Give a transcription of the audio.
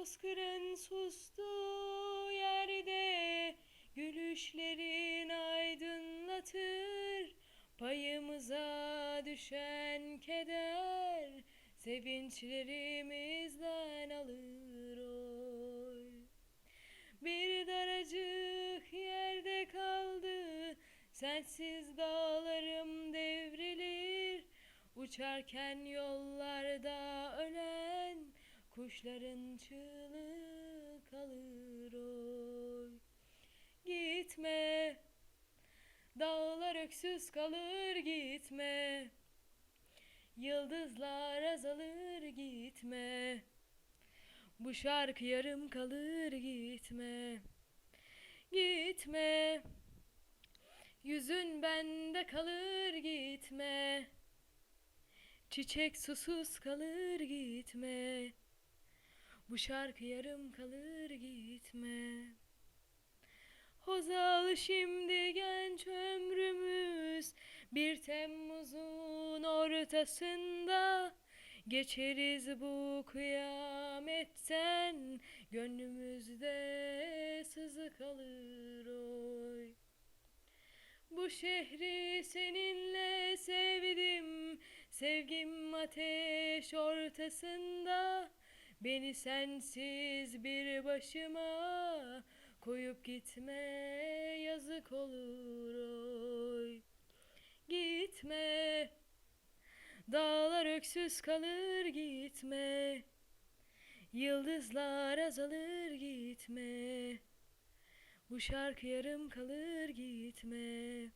Bozkırın sustuğu yerde Gülüşlerin aydınlatır. Payımıza düşen keder Sevinçlerimizden alır oy. Bir daracık yerde kaldı Sensiz dağlarım devrilir. Uçarken yollarda Kuşların çığlığı kalır oy. Gitme Dağlar öksüz kalır gitme. Yıldızlar azalır gitme. Bu şarkı yarım kalır gitme. Gitme Yüzün bende kalır gitme. Çiçek susuz kalır gitme şarkı yarım kalır gitme. Hozal şimdi genç ömrümüz Bir Temmuz'un ortasında. Geçeriz bu kıyametten Gönlümüzde sızı kalır oy. Bu şehri seninle sevdim Sevgim ateş ortasında Beni sensiz bir başıma Koyup gitme yazık olur oy. Gitme Dağlar öksüz kalır gitme. Yıldızlar azalır gitme. Bu şarkı yarım kalır gitme